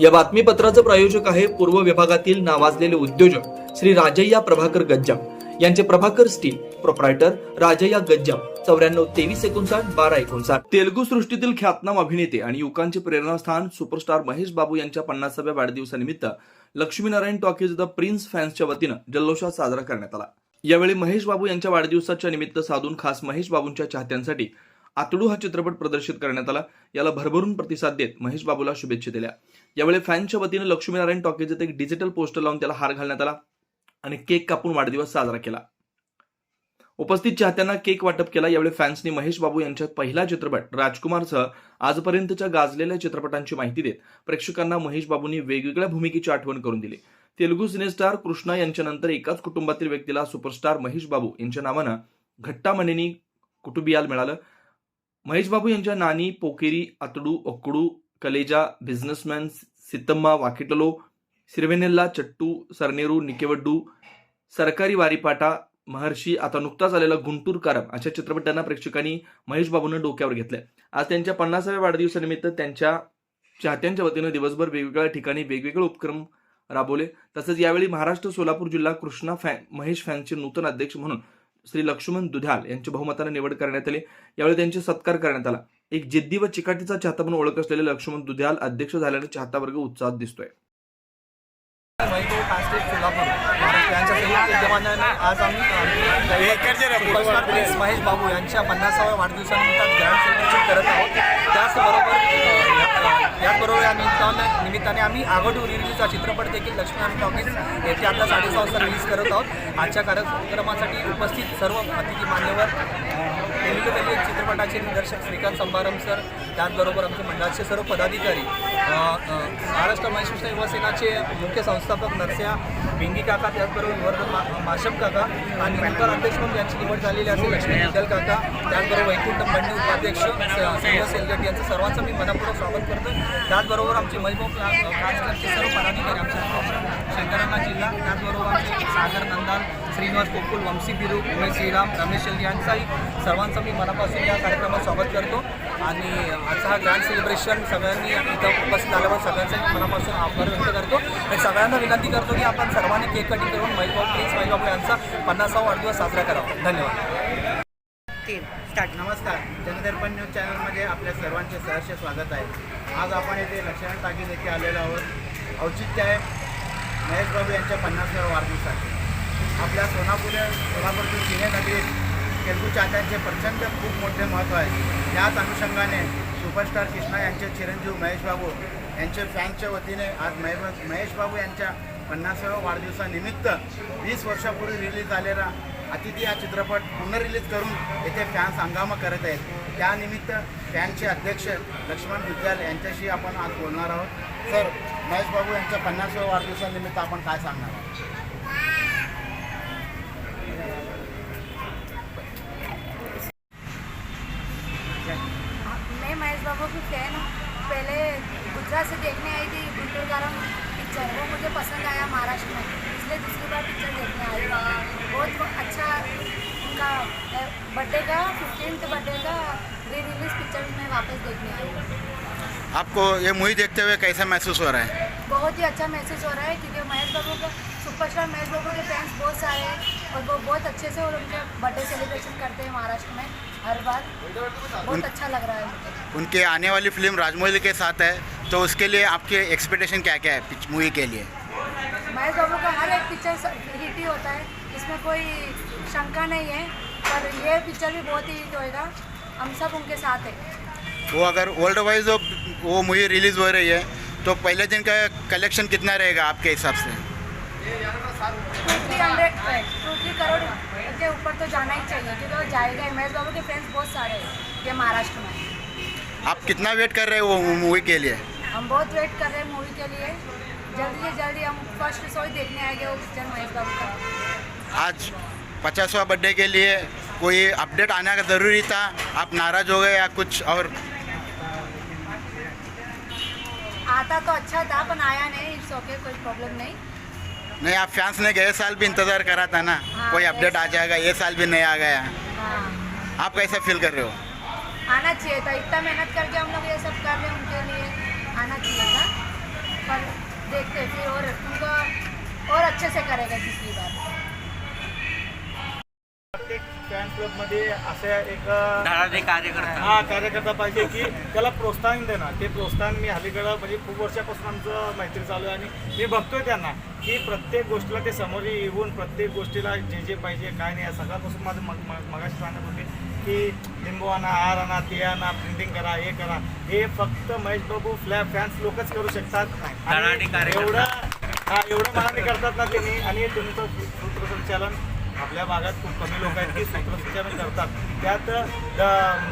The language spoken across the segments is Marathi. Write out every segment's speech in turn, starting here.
या बातमीपत्राचं प्रायोजक आहे पूर्व विभागातील नावाजलेले उद्योजक श्री राजय्या प्रभाकर गज्जाम. यांचे प्रभाकर स्टील प्रोप्रायटर राजय्या गज्जाम. चौऱ्याण्णव तेवीस एकोणसाठ बारा एकोणसाठ. तेलगू सृष्टीतील ख्यातनाम अभिनेते आणि युवकांचे प्रेरणास्थान सुपरस्टार महेश बाबू यांच्या पन्नासाव्या वाढदिवसानिमित्त लक्ष्मीनारायण टॉकीज द प्रिन्स फॅन्सच्या वतीनं जल्लोषात साजरा करण्यात आला. यावेळी महेश बाबू यांच्या वाढदिवसाच्या निमित्त साधून खास महेश बाबूंच्या चाहत्यांसाठी आतडू हा चित्रपट प्रदर्शित करण्यात आला. याला भरभरून प्रतिसाद देत महेश बाबूला शुभेच्छा दिल्या. यावेळी फॅनच्या वतीनं लक्ष्मीनारायण टॉकीजत एक डिजिटल पोस्टर लावून त्याला हार घालण्यात आला आणि केक कापून वाढदिवस साजरा केला. उपस्थित चाहत्यांना केक वाटप केला. यावेळी फॅन्सनी महेश बाबू यांच्या पहिला चित्रपट राजकुमारसह आजपर्यंतच्या गाजलेल्या चित्रपटांची माहिती देत प्रेक्षकांना महेश बाबूंनी वेगवेगळ्या भूमिकेची आठवण करून दिली. तेलुगू सिनेस्टार कृष्णा यांच्यानंतर एकाच कुटुंबातील व्यक्तीला सुपरस्टार महेश बाबू यांच्या नावानं घट्टा मनेनी कुटुंबियाल मिळालं. महेश बाबू यांच्या नानी पोकेरी आतडू ओकडू कलेजा बिझनेसमॅन सितम्मा वाकिटलो सिरवेनेल्ला चट्टू सरनेरू निकेवड्डू सरकारी वारीपाटा महर्षी आता नुकताच आलेला गुंटूर कारम अशा चित्रपटांना प्रेक्षकांनी महेश बाबूंना डोक्यावर घेतलंय. आज त्यांच्या पन्नासाव्या वाढदिवसानिमित्त त्यांच्या चाहत्यांच्या वतीनं दिवसभर वेगवेगळ्या ठिकाणी वेगवेगळे उपक्रम राबवले. तसंच यावेळी महाराष्ट्र सोलापूर जिल्हा कृष्णा फॅन महेश फॅनचे नूतन अध्यक्ष म्हणून श्री लक्ष्मण दुधाल यांच्या बहुमताने निवड करण्यात आली. यावेळी त्यांचे सत्कार करण्यात आला. एक जिद्दी व चिकाटीचा चाहता म्हणून ओळख असलेले लक्ष्मण दुधाल अध्यक्ष झाल्याने चाहता वर्ग उत्साहात दिसतोय. आज आम्ही महेश बाबू यांच्या पन्नासाव्या वाढदिवसानिमित्त ग्रँड सेलिब्रेशन करत आहोत. त्याचबरोबर याचबरोबर या निमित्ताने निमित्ताने आम्ही आगोटू रिलीजचा चित्रपट देखील लक्ष्मीनारायण टॉकीज येथे आता साडेसहा वाजता रिलीज करत आहोत. आजच्या कार्यक्रमासाठी उपस्थित सर्व अतिथी मान्यवर तेलुगू तेलुगू चित्रपटाचे निदर्शक श्रीकांत संभारम सर त्याचबरोबर आमचे मंडळाचे सर्व पदाधिकारी महाराष्ट्र महिला युवासेनाचे मुख्य संस्थापक नरसिंह भिंगी काका त्याचबरोबर वर्धन माशम काका आणि नंतर अध्यक्ष म्हणून यांची निवड झालेली असेल लक्ष्मी मित्तल काका. त्याचबरोबर वैकुंठ पंडित उपाध्यक्ष संजय सेलगट यांचं सर्वांचं मी मनापूर्वक स्वागत करतो. त्याचबरोबर आमचे वैभव खासकरचे सर्व पदाधिकारी आमचे शंकरांना जिल्हा त्याचबरोबर आमचे सागर नंदान श्रीनिवास कोकुल वंशी बिरू उमेश श्रीराम रमेश यांचाही सर्वांचं मी मनापासून या कार्यक्रमात स्वागत करतो. आणि आजचा हा ग्रँड सेलिब्रेशन सगळ्यांनी इथं उपस्थित झाल्यावर सगळ्यांचा मनापासून आभार व्यक्त करतो. आणि सगळ्यांना विनंती करतो की आपण सर्वांनी केक कटिंग करून महिबाब प्रिन्स महिबाबू यांचा पन्नासावा वाढदिवस साजरा करावा. धन्यवाद. तीन स्टार्ट नमस्कार. जनदर्पण न्यूज चॅनलमध्ये आपल्या सर्वांचे सहर्ष स्वागत आहे. आज आपण येथे लक्ष्मण टाकीज येथे आलेलो आहोत. औचित्य आहे. महेश बाबू यांच्या पन्नासाव्या वाढदिवसाचे आपल्या सोनापुरे सोलापूरतील सिनेनगरीत तेलुगू चाहत्यांचे प्रचंड खूप मोठे महत्त्व आहे. त्याच अनुषंगाने सुपरस्टार कृष्णा यांचे चिरंजीव महेश बाबू यांचे फॅनच्या वतीने आज महेश महेश बाबू यांच्या पन्नासाव्या वाढदिवसानिमित्त वीस वर्षापूर्वी रिलीज झालेला अतिथी हा चित्रपट पुनर्रिलीज करून येथे फॅन्स हंगामा करत आहेत. त्यानिमित्त फॅनचे अध्यक्ष लक्ष्मण गुज्जाल यांच्याशी आपण आज बोलणार आहोत. सर महेश बाबू यांच्या पन्नासाव्या वाढदिवसानिमित्त आपण काय सांगणार आहोत? देखने आई थी गुंटूर गारम पिक्चर वो मुझे पसंद आया महाराष्ट्र में इसलिए दूसरी बार पिक्चर देखने आई। बहुत अच्छा उनका बर्थडे का फिफ्टीन बर्थडे का री रिलीज़ पिक्चर में वापस देखने आई। हूँ आपको ये मूवी देखते हुए कैसा महसूस हो रहा है? बहुत ही अच्छा महसूस हो रहा है क्योंकि महेश बाबू का सुपरस्टार महेश बाबू के फैंस बहुत सारे हैं और वो बहुत अच्छे से और उनके बर्थडे सेलिब्रेशन करते हैं महाराष्ट्र में हर बार। बहुत अच्छा लग रहा है। उनके आने वाली फ़िल्म राजमौली के साथ है तो उसके लिए आपके एक्सपेक्टेशन क्या क्या है मूवी के लिए? महेश बाबू का हर एक पिक्चर हिट ही होता है। इसमें कोई शंका नहीं है पर ये पिक्चर भी बहुत ही हिट होएगा। हम सब उनके साथ हैं। वो अगर वर्ल्ड वाइज वो मूवी रिलीज़ हो रही है तो पहले दिन का कलेक्शन कितना रहेगा आपके हिसाब से? Two three hundred two three crore के ऊपर तो जाना ही चाहिए क्योंकि वो जाएगा महेश बाबू के फ्रेंड्स बहुत सारे हैं ये महाराष्ट्र में। आप कितना वेट कर रहे हो वो मूवी के लिए? हम बहुत वेट कर रहे हैं मूवी के लिए। जल्दी से जल्दी हम फ़र्स्ट शो ही देखने आएँगे वो पिक्चर महेश बाबू का आज पचासवा बर्थडे के लिए कोई अपडेट आना का ज़रूरी था? आप नाराज़ हो गए या कुछ और? आता तो अच्छा था पर आया नहीं इट्स ओके कोई प्रॉब्लम नहीं। नहीं आप फैंस ने गए साल भी इंतज़ार करा था ना? हाँ, कोई अपडेट आ जाएगा ये साल भी नहीं आ गया। हाँ। आप कैसा फील कर रहे हो? आना चाहिए था इतना मेहनत करके हम लोग ये सब कर रहे हैं उनके लिए। आना चाहिए था। पर देखते फिर और उनको और अच्छे से करेगा तीसरी बार। कार्यकर्ता। हा कार्यकर्ता पाहिजे की त्याला प्रोत्साहन देणं. ते प्रोत्साहन मी अलीकडं म्हणजे खूप वर्षापासून आमचं मैत्री चालू आहे आणि मी बघतोय त्यांना की प्रत्येक गोष्टीला ते समोर येऊन प्रत्येक गोष्टीला जे जे पाहिजे काय नाही या सगळ्यापासून माझं मग मगाशी सांगत होते की लिंबू आणा हार आणा ते आणा प्रिंटिंग करा हे करा. हे फक्त महेश बाबू फ्लॅ फॅन्स लोकच करू शकतात. आणि. एवढं हा एवढं मनाने करतात ना त्यांनी आणि तुमचं सूत्रसंचालन आपल्या भागात खूप कमी लोक आहेत की सूत्रसंचालन करतात. त्यात द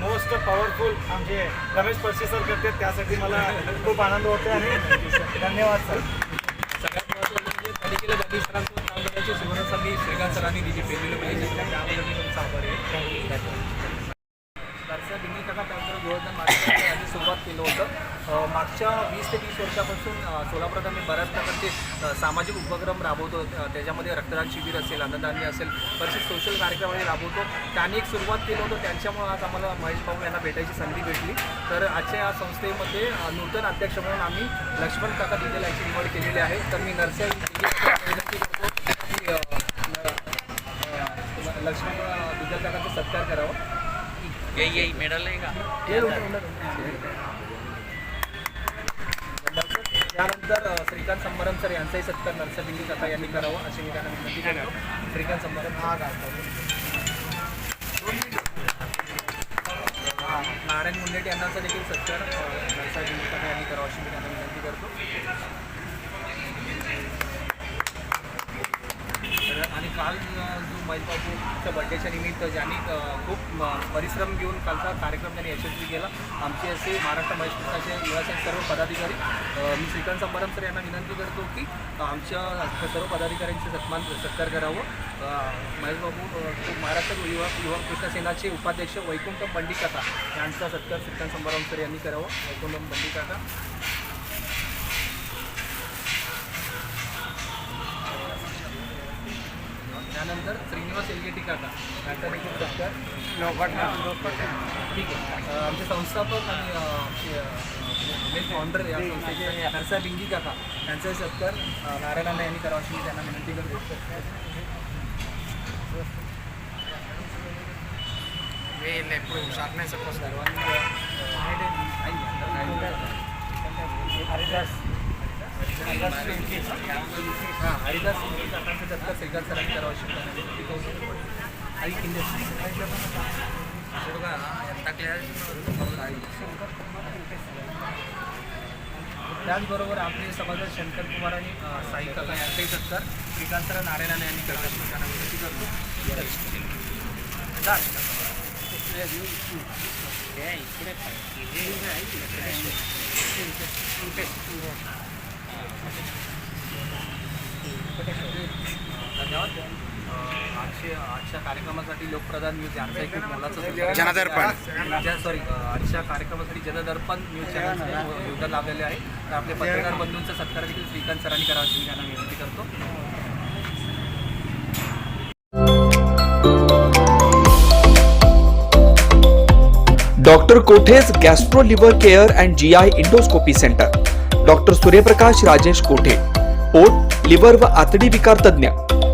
मोस्ट पॉवरफुल म्हणजे रमेश परशी सर करतात त्यासाठी मला खूप आनंद होतो आणि धन्यवाद सर. सगळ्यात महत्त्वाचं म्हणजे पालिकेला ज्यांनी सरांसोबत सुवर्ण संधी श्रीकांत सरांनी दिली पेरलेलं पाहिजे. त्याबद्दल मी तुमचा आभार आहे. दरच्या दिल्ली काका त्यानंतर गोवर्धन मार्केटच्या आधी सुरुवात केलं होतं. मागच्या वीस ते तीस वर्षापासून सोलापुरात आम्ही बऱ्याच प्रकारचे सामाजिक उपक्रम राबवतो. त्याच्यामध्ये रक्तदान शिबिर असेल अन्नदानी असेल बरेचसे सोशल कार्यक्रमाने राबवतो. त्यांनी एक सुरुवात केलं होतं. त्यांच्यामुळे आज आम्हाला महेश भाऊ यांना भेटायची संधी भेटली. तर आजच्या या संस्थेमध्ये नूतन अध्यक्ष म्हणून आम्ही लक्ष्मण काका दिलेला याची निवड केलेली आहे. तर मी नरसिंह विनंती करतो की अं, अं, लक्ष्मण काकाचा सत्कार करावा येई येई मेडल आहे का त्यानंतर श्रीकांत संभारम सर यांचाही सत्कार नरसा दिल्ली काका यांनी करावा अशी मी त्यांना विनंती करतो. श्रीकांत संभारम हा नारायण मुंडेट यांनाचा देखील सत्कार अ, नरसा दिल्ली काका यांनी करावा अशी मी त्यांना अ, जो महेश बाबूच्या बड्डेच्या निमित्त ज्यांनी खूप परिश्रम घेऊन कालचा कार्यक्रम त्यांनी यशस्वी केला. आमचे असे महाराष्ट्र महेश युवाचे सर्व पदाधिकारी मी श्रीकांत संभारम सर यांना विनंती करतो की आमच्या सर्व पदाधिकाऱ्यांचे सन्मान सत्कार करावं. महेश बाबू खूप महाराष्ट्र युवा युवा कृष्ण सेनाचे उपाध्यक्ष वैकुंठ पंडिकाका यांचा सत्कार श्रीकांत संभारम सर यांनी करावा. वैकुंठम पंडिकाका त्यानंतर श्रीनिवास एलगेटी काका. यांचा देखील सत्कार ठीक आहे. आमचे संस्थापक आणि फाउंडर या संस्थेचे नरसा बिंगी काका. यांचा सत्कार अ, नारायणांना यांनी करावा अशी त्यांना विनंती करतो. सर्वांनी हरिदास हां हरिदास शिंदे काकांचा सत्कार श्रीकांत सरांनी करावा अशी मी त्यांना विनंती करतो आई त्याचबरोबर आपले समाजात शंकर कुमार आणि अ, साई काका यांचाही सत्कार श्रीकांत सर नारायणाने यांनी करावा अशी मी त्यांना विनंती करतो जा. धन्यवाद अ, आजच्या आजच्या कार्यक्रमासाठी लोकप्रधान न्यूज यांचा एक खूप मोलाचा जनदर्पण. सॉरी आजच्या कार्यक्रमासाठी जनदर्पण न्यूज योगदान लाभलेले आहे. तर आपले पत्रकार बंधूंचा सत्कार देखील श्रीकांत सरांनी करावा अशी मी त्यांना विनंती करतो. Doctor कोठेज gastro liver care and G I endoscopy centre. Doctor Suryaprakash Rajesh Kothe. पोट लिव्हर व आतडी विकार तज्ज्ञ.